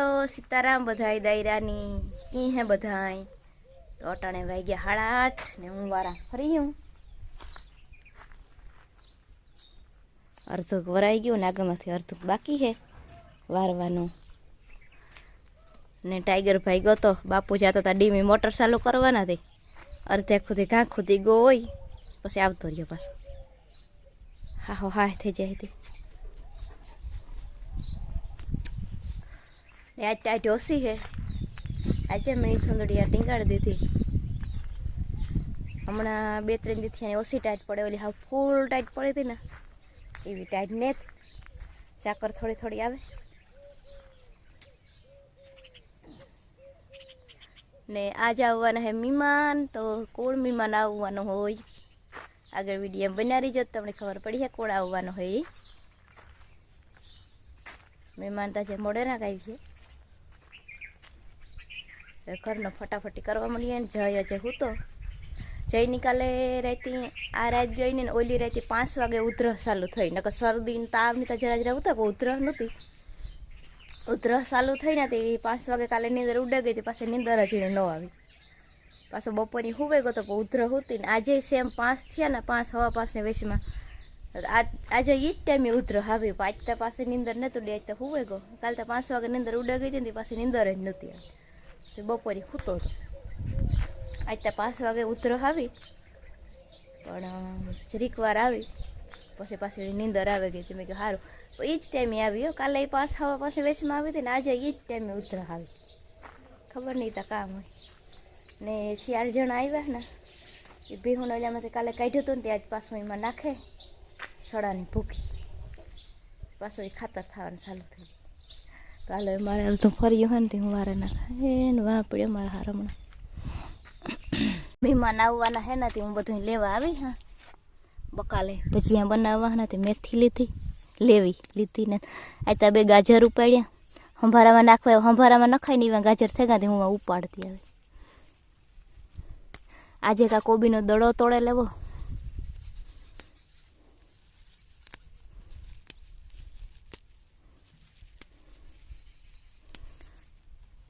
બોલો સીતારામ બધાય દાયરાની, કી હે બધાય? તો અટાણે વાગ્યા સાડા આઠ ને હું વારા ફરી હું અડધુંક વરાઈ ગયું નાગામાંથી અર્ધુક બાકી હે વારવાનું. ને ટાઈગર ભાઈ ગયો તો બાપુ જતા હતા ડીમી મોટર ચાલુ કરવાના હતી અર્ધે ખુદી ઘા ખુદી ગો હોય પછી આવતો રહ્યો પાછો. હા હો, હા, થઈ જાય હતી ને આજ ટાઈટ ઓછી હે આજે મેં સુંદડિયા ટીંગાડી દીધી. હમણાં બે ત્રણ દીથી ઓછી ટાઈટ પડે, ઓલી હા ફૂલ ટાઈટ પડી હતી ને, એવી ટાઈટ ને સાકર થોડી થોડી આવે. ને આજે આવવાના હે મહેમાન તો કોણ મહેમાન આવવાનું હોય? આગળ વીડિયો બનાવી જો તમને ખબર પડી છે કોણ આવવાનું હોય એ મહેમાન તો જે મોડેરા આવી છે. હવે ઘરનો ફટાફટી કરવા મળીએ ને જય અજય હું તો. જઈ નિકાલે રાતી આ રાત ગઈ ને ઓલી રાતે પાંચ વાગે ઉધરસ ચાલુ થઈ. નકર શરદી તાવની તો જરા જરા ઉતા, પણ ઉધરસ નહોતી. ઉધરસ ચાલુ થઈ ને તે પાંચ વાગે કાલે નીંદર ઉડે ગઈ હતી, પાછી નીંદર જ ન આવી. પાછો બપોરની હુવે ગયો તો ઉધર હતી ને આજે સેમ પાંચ થયા ને પાંચ હવા પાંચ ને વેસમાં આજ ઈ જ ટાઈમે ઉધર આવી આજ તો પાસે નીંદર નહોતું ડે આજ તો હુવે ગયો કાલે તો પાંચ વાગે નીંદર ઉડે ગઈ હતી ને પાછી નીંદર જ નહોતી આવી. બપોરે સૂતો હતો. આજ ત્યાં પાંચ વાગે ઉધર આવી, પણ જરીક વાર આવી, પછી પાછી નીંદર આવી ગઈ. હતી મેં કહ્યું સારું એ જ ટાઈમે આવી હો. કાલે એ પાસ હવા પાસે વેચમાં આવી હતી ને આજે એ જ ટાઈમે ઉધર આવી. ખબર નહીં તા કામ હોય. ને ચાર જણા આવ્યા ને, એ ભીહું ઓલામાંથી કાલે કાઢ્યું હતું ને ત્યાં જ પાછું એમાં નાખે, સડાની ભૂખી. પાછું એ ખાતર થવાનું ચાલુ થઈ જાય તો હાલો મારે અડધું ફર્યું હોય ને તે હું વારે નાખે ને વાહ પડ્યો મારા હારમણા મહેમાન આવવાના હે ને હું બધું લેવા આવી, હા. બકાલે ભજીયા બનાવવાના તે મેથી લીધી, લેવી લીધી ને આ બે ગાજર ઉપાડ્યા. હંભારામાં નાખવા હંભારામાં નખાય ને એવા ગાજર થઈ ગયા હું ઉપાડતી આવી. આજે કા કોબીનો દડો તોડે લેવો.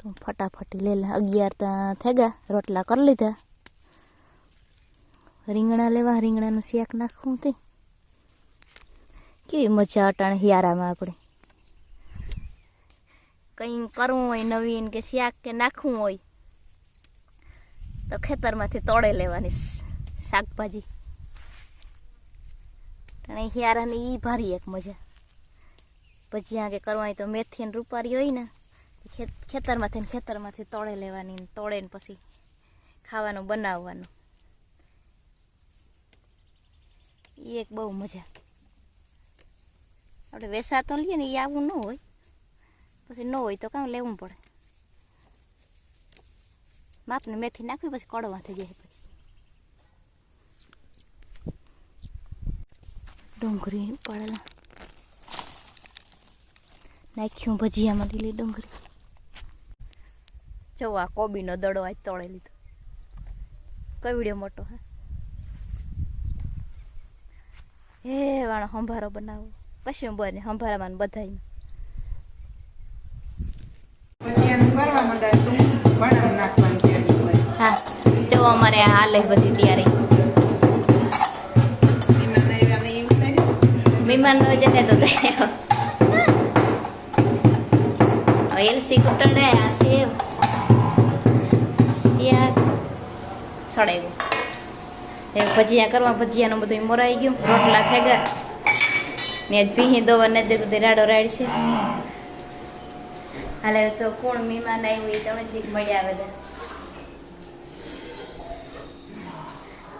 તો ફટાફટી લેલા, અગિયાર થઈ ગયા રોટલા કરી લીધા. રીંગણા લેવા, રીંગણાનું શાક નાખવું તે. કેવી મજા અટાણે હિયારામાં આપણે. કંઈ કરવું હોય નવીન કે શાક કે નાખવું હોય, તો ખેતરમાંથી તોડે લેવાની શાકભાજી. અને હિયારાની એ ભારી એક મજા. ભજીયા કે કરવા તો મેથી ને રૂપારી હોય ને ખેતરમાંથી ખેતરમાંથી તોડે લેવાની તોડે ને પછી ખાવાનું બનાવવાનું. એ એક બહુ મજા. આપણે વેસા તો લઈએ ને એ આવું ન હોય. પછી ન હોય તો કામ લેવું પડે. માપને મેથી નાખવી પછી કડવા થઈ જાય પછી. ડુંગળી પડેલા. નાખ્યું ભજીયામાં લીલી ડુંગળી. જો આ કોબીનો દડો આજ તોડે લીધો. કઈ મોટો હા? હે વાણો સંભારો બનાવો. કશું બને સંભારામાં બધાય પછી. હા જો અમારે આ હાલે બધી તૈયારી. મહેમાન ન જતે તો થયો એલસી કુટર આ સેવ. સડાવ્યું ભજીયા કરવા ભજીયાનું બધું મોરાઈ ગયું. રોટલા ફેગા ને ભીહી દવા ને દે તો રાડો રાડ છે હાલે તો કોણ મીમાન આવ્યું એ તમને જીક મળ્યા બધા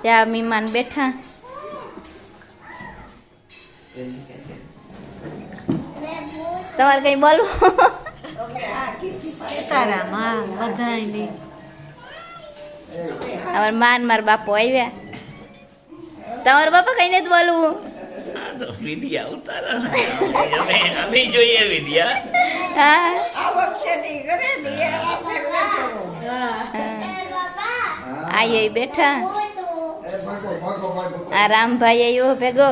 ત્યાં મીમાન બેઠા. તમારે કઈ બોલવું? સીતારામ હા બધાયને અમાર માન માર બાપુ આવ્યા. તમારા બાપા કઈ નથી બોલવું? વિડિયા ઉતારો અમે અમે જોઈએ વિડિયા. હા. આઈ બેઠા. આ રામભાઈ આવ્યો ભેગો.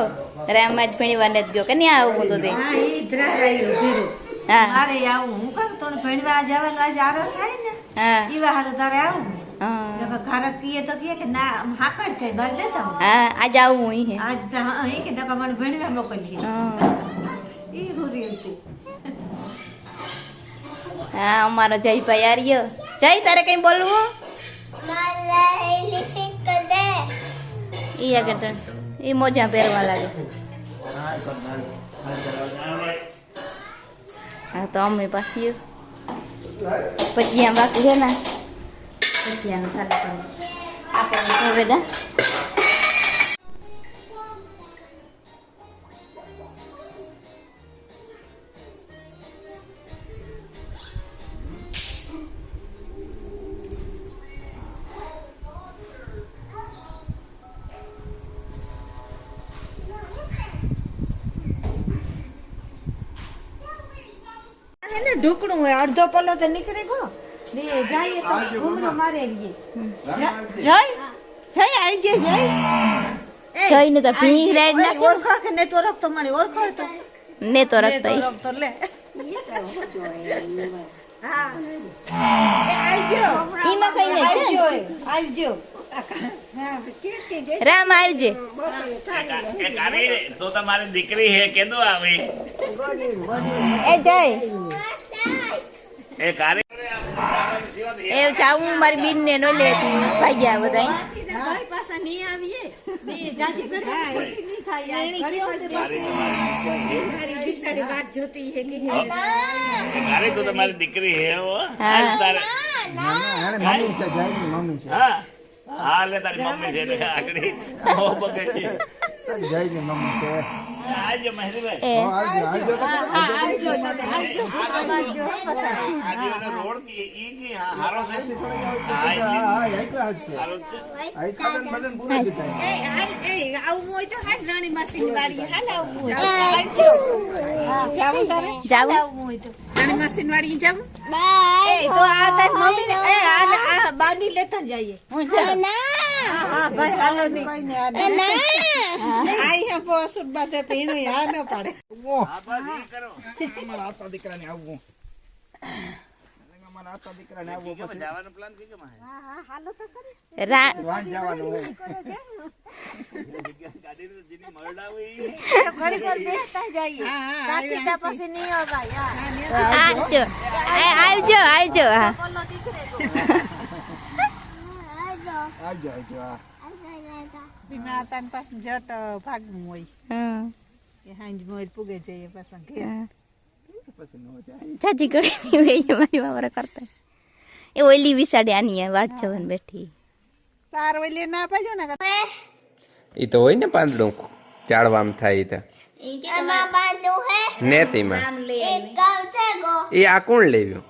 રામ જ ભણી નથી ગયો. કે નહીં આવું તો તે હા ઈ ધરાયું ભીરું. હા. મારે આવું હું કાંક તને ભણવા જવાનું આજે આરો થાય ને. હા. ઈવા હારું તારે આવું. હા નકર ઘરે કીએ તો કે ના હાકડ થાય બાર લેતા હા આજે આવું હું હે આજ તો હા એ કે નકર મને ભણવા મોકલીએ ઈ હુરી હતી. હા અમારો જયભાઈ આર્ય જય તારે કઈ બોલવું? ઈ આગળ તો ઈ મોજા પહેરવા લાગે. હા તો અમે પાછી પછી આમ બાકી છે ને. પછી આમ પણ આપણે હવે દા ઢોકણું હોય અડધો પલ્લો તો નીકળી ગો ને જાય તો. ઘૂમરો મારે આવીએ જય જય આવજે જય. જઈને તો ભીંસ આવજે. રાઈડ ઓય, કે ને તો રખતો મને ઓળખો તો. ને તો ને તો લે. હા. આવજો ઈમાં કઈ નહીં આવજો આવજો રામ આવજે તો તમારી દીકરી હે કેદો આવે? એ જય. એ કારી એ ચાવું મારી બીન ને નો લેતી ભાગ્યા બધા મારી બિસાડી વાત જોતી હે કે હે. એ તો તમારી દીકરી હે હો. હા. આજ તારે. મમ્મી છે જયની મમ્મી છે. હા. હા લે તારી મમ્મી છે એટલે આગળી. બગડ છે જયની મમ્મી છે આજે મહેરીભાઈ હો, આવજો આવજો. તો હા, આવજો. આવજો આવજો. બધા. આજે ઓલો રોડ કી ઈ કી હારો છે. હા હા, ઈ કી. હા, એકલા જ છે. હારો જ છે આ ખાતર બટન પૂરા જ થાય. એ હાલ એ આવવું હોય તો હાલ રાણી માસીની વાડી હાલ આવવું હોય આવજો. જાવું તારે? જાવું? હોય તો. રાણી માસીની વાડી જાવું? એ તો આ તારી એ આ બાની લેતા જઈએ. હું. હા હા ભાઈ હાલો નહીં આઈ હે પોસુર બાતે પીણું યા ન પડે ઓહ, બસ ઈ કરો અમારા આતા દીકરાને આવવું અમારા આતા દીકરાને આવવું પછી. જવાનો પ્લાન કે કેમ હે રા વાન જવાનું હોય. ગાડીનું જેની મરડા હોય ઘડી પર બેસતા જઈએ. રાતી તા પછી નહીં અવાય આવજો. આવજો આવજો હા. આવજો આવજો હા. બીમા તાન પાસે જટ ભાગવું હોય. હમ, હાંજ મોર પૂગે જઈએ પાછા ઘેર. નો ચાચી કરી વેઈ મારી વાવરા કરતા. એ ઓલી વિસાડે આની આ વાટ જોઈને બેઠી. તાર ઓલી ના પાડ્યો ને એ તો હોય ને પાંદડું ચાળવામાં થાય તો. ને એ આ કોણ લેવ્યું?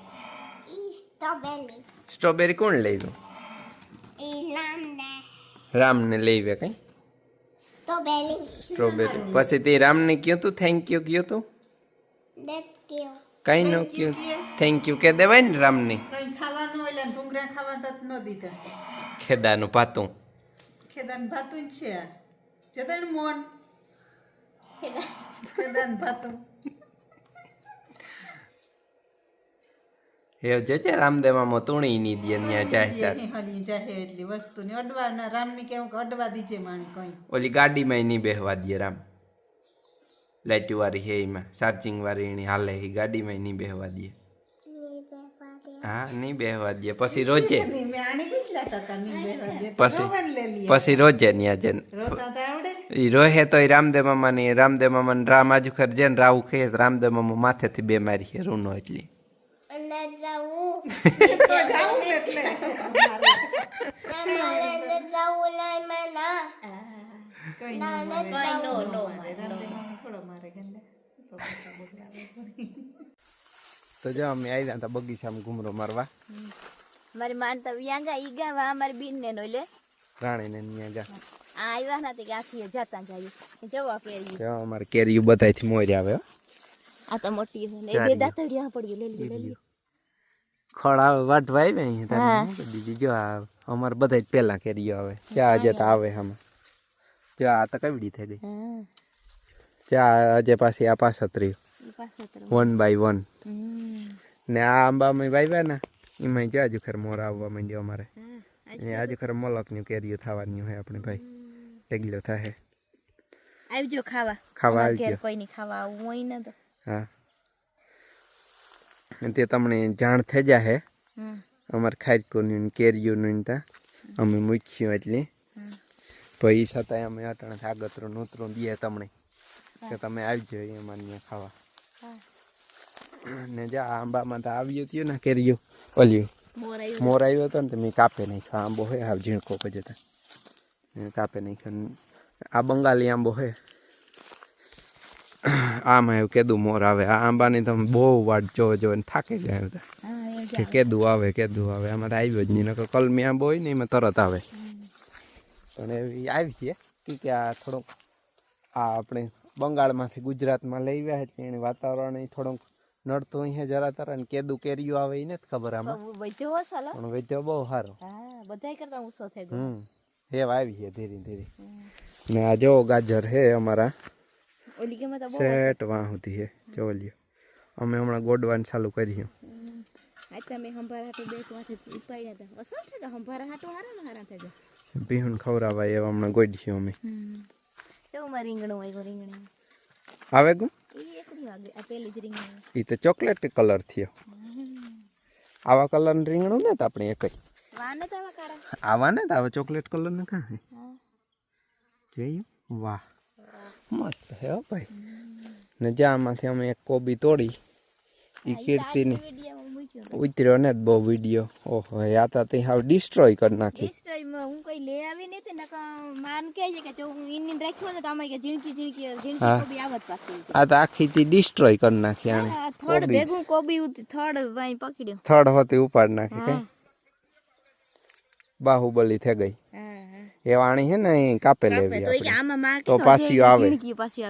ઈ સ્ટ્રોબેરી. સ્ટ્રોબેરી કોણ લેવ્યું? ઈ લઈ આવ્યા રામને લેવે કઈ? સ્ટ્રોબેરી. સ્ટ્રોબેરી. પછી તે રામને કયો તું? થેન્ક યુ કયો તું? કઈ ન કયો? થેન્ક યુ કે દેવાય ને રામને? કઈ ખાવાનું એટલે ડુંગરા ખાવા તો ન દીધા. ખેદાનું પાતું ખેદાન ભાતું જ છે. જતન મોન ખેદાન ભાતું. હે જે છે રામદેવામાં તુણી ની દે ન્યા જાય હલી જાહે એટલી વસ્તુ ને અડવા ના રામની કેવું કે અડવા દીજે માણી કઈ. ઓલી ગાડીમાં નહીં બેહવા દે રામ. લાઇટ વાળી હે એમાં ચાર્જિંગ વાળી એની હાલે હી ગાડી માં નહીં બેહવા દે. હા ની બેહવા દે પછી રોજે. ની મેં ની પછી રોજે ન્યા આવડે. ઈ રોહે તો રામદેવ મામા ની રામદેવ મામાને રામ આજુ ખર જેને રાવું કહે રામદેવ મામા માથેથી બે મારી છે રૂનો એટલી. અને જાવું તો ને ના ને નો નો મારે જો અમે આવી હતા બગીચામાં ઘૂમરો મારવા મારી માન તો વ્યાંગા ઈ ગાવા અમારી બીન ને નો લે રાણીને ત્યાં જા આ આવ્યા નથી કે આથી જતા જાય જવા કેરી જો અમારે કેરીયું બધાયથી મોર આવે આ તો મોટી છે ને બે દાંતડિયા પડ્યું લઈ લ્યો ખડ આવે વાટવા આવે અહીંયા દીધી જો અમારે બધા પેલા કેરીઓ આવે. ચા આજે તો આવે આમાં. જો આ તો કેવડી થઈ ગઈ. ચા આજે પાછી આ પાછળ રહ્યું. ઈ પાસે તો વન બાય વન. ને આ આંબામાં વાવ્યા ને એમાં જ આજુ ખર મોર આવવા માંડ્યો અમારે. એ આજુ ખર મલકની કેરીઓ થવાની હોય આપણે ભાઈ. ટેગલો થાય. આવજો ખાવા. ખાવા આવજો. ઘેર કોઈ નહીં ખાવા આવું હોય ને તો. હા. તે તમને જાણ થઈ જાહે. અમારે ખારકોનું કેરીઓનું ત્યાં અમે મૂક્યું એટલે. પછી છતાંય અમે અટાણે આગતરું નોતરો દઈએ તમને. કે તમે આવજો અમારે ત્યાં ખાવા. ને જા આંબામાં તો આવ્યો થયો ને કેરીઓ ઓલ્યું. મોર આવ્યો. હતો ને તો મેં કાપે નાખ્યો. આંબો હોય આ ઝીણકો જતા કાપે નાખ્યો. ને આ બંગાળી આંબો હોય આમાં એવું કેદું મોર આવે. આ આંબાની તમે બહુ વાટ જો ને થાકી ગયા હતા કે કેદું આવે કેદું આવે. આમાં તો આવ્યો જ નહીં. નકર કલમી આંબો હોય ને એમાં તરત આવે. પણ એવી આવી છે. કે આ થોડુંક આ આપણે બંગાળમાંથી ગુજરાતમાં લઈ આવ્યા એટલે એને વાતાવરણ થોડુંક નડતું અહીંયા જરા તરા ને કેદું કેરીઓ આવે એ નથી ખબર આમાં. હો સાલો. પણ વેચ્યો બહુ સારો. હા બધાય કરતા ઊંચો થઈ ગયો. હમ. હેવ આવી છે ધીરે ધીરે. ને આ જો ગાજર હે અમારા. ઓલી ગમે તો બહુ સેટ વાહ હતી હે જો લ્યો. અમે હમણાં ગોડવાનું ચાલુ કર્યું. આ તમે હંભારા હાટુ બેકમાંથી ઉપાડ્યા હતા. અસર છે કે હંભારા હાટો હારા હારા થઈ ગયા પીહું ખવડાવાય એવા હમણાં ગોડ્યું અમે. જો માં રીંગણું આવ્યું રીંગણી? આવે ગું? એ તો ચોકલેટ કલર થયો. આવા કલર રીંગણું ને તો આપણે એક આવા ને તો આવા ચોકલેટ કલર ને કાં હે વાહ. મસ્ત હો ભાઈ. ને જ્યાંમાંથી અમે એક કોબી તોડી એ કીર્તિની ઉતર્યો ને બહુ વીડિયો. ઓહો આ તો તે હાવ ડિસ્ટ્રોય કરી નાખી. હું કઈ લે આવી ને તે નક માન કહે છે કે જો હું ઇન રાખ્યો ને તો આમાં કે ઝીણકી ઝીણકી હા. કોબી આવત પાછી. આ તો આખી થી ડિસ્ટ્રોય કરી નાખી આને થડ ભેગું કોબી ઉત- થડ વાઈ પકડ્યો. થડ હોતી ઉપાડ નાખી કઈ? બાહુબલી થઈ ગઈ. હા. એ વાણી હે ને કાપે લેવી તો તો પાછી આવે.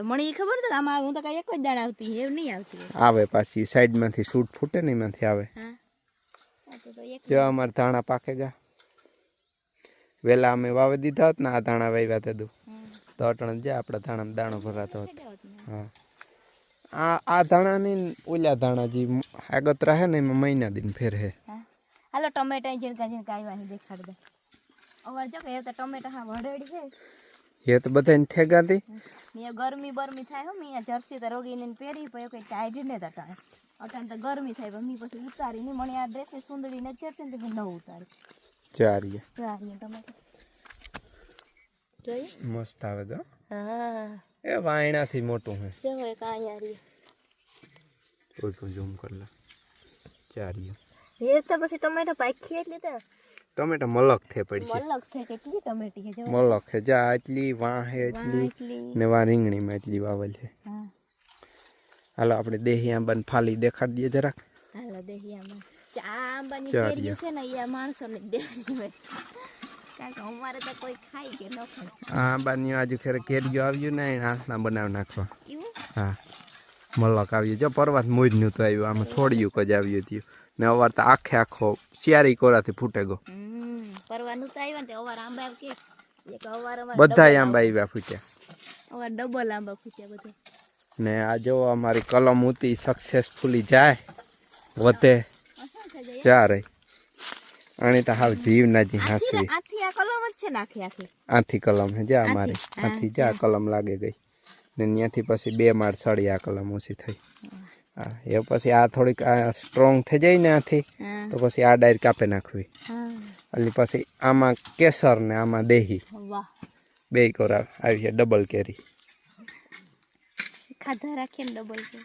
મને એ ખબર નથી આમાં હું તો કઈ એક જ દાણ આવતી એવું નહીં આવતી આવે પાછી સાઈડમાંથી શૂટ ફૂટે ને એમાંથી આવે. તો તો જો. અમારા ધાણા પાકે ગયા વેલા અમે વાવી દીધા હોત ને આ ધાણા વાવ્યા તે દઉં તો અટણ જે આપણા ધાણામાં દાણો ભરાતો હતો. હા. આ આ ધાણા ની ઓલા ધાણા જે આગત રહે ને એમાં મહિના દિન ફેર હે. હાલો ટમેટા જીણકા જીણકા આવ્યા દેખાડ દે. અવાર જો કે તો ટમેટા હા છે. એ તો બધાને ઠેગાતી મેં ગરમી બરમી થાય હો મે જર્સી તો રોગીને પહેરી પછી કઈ ટાઈટ ને અટાણે અટાણે તો ગરમી થાય મમ્મી પછી ઉતારી ને મને આ ડ્રેસની સુંદરી ને ચડશે ને ન ઉતારી. ચારીએ. ચારી ટમેટા. જોઈ મસ્ત આવે તો. હા. એ વાયણાથી મોટું હે. જો એક અહીંયા યારી પણ ઝૂમ કર લે. ચારીએ. એ તો પછી ટમેટા પાખી એટલે તો ટમેટા મલક થે પડી છે મલક થઈ કેટલી ટમેટી છે મલક હે જા આટલી વાં વાહ, એટલી. ને ને રીંગણી રીંગણીમાં એટલી વાવલ છે હાલો આપણે દેહી આંબાને ફાલી દેખાડ દઈએ જરાક. હાલો દેહિયામાં આ આંબાની કેરીઓ છે ને એ માણસોને દેવાની હોય. અમારે તો કોઈ ખાય કે ન ખાય. આંબાની આજુ ખેર કેરીઓ આવ્યું ને હાથના બનાવી નાખવા. હા. મલક આવ્યું જો પર્વત મોજનું તો આવ્યું આમાં થોડીયુક જ આવ્યું હતું. ને અવાર તો આખે આખો શિયારી કોરાથી ફૂટે ગયો. બધા આંબા આવ્યા ફૂટ્યા. ડબલ આંબા ફૂટ્યા બધા. ને આ જો અમારી કલમ ઉતી સક્સેસફુલી જાય વધે જા રહી જાય તો હાવ જીવ ના જી હાસવી. આથી આ કલમ જ છે નાખી આખી આથી કલમ હે જા અમારી આથી? આથી જા કલમ લાગે ગઈ. ને ત્યાંથી પછી બે માળ સળી આ કલમ ઓછી થઈ. હા એ પછી આ થોડીક આ સ્ટ્રોંગ થઈ જાય ને આથી તો પછી આ ડાયર કાપી નાખવી. એટલે પછી આમાં કેસર ને આમાં દેહી. બે કોરા આવી છે ડબલ કેરી. ખાધા રાખીએ ડબલ કે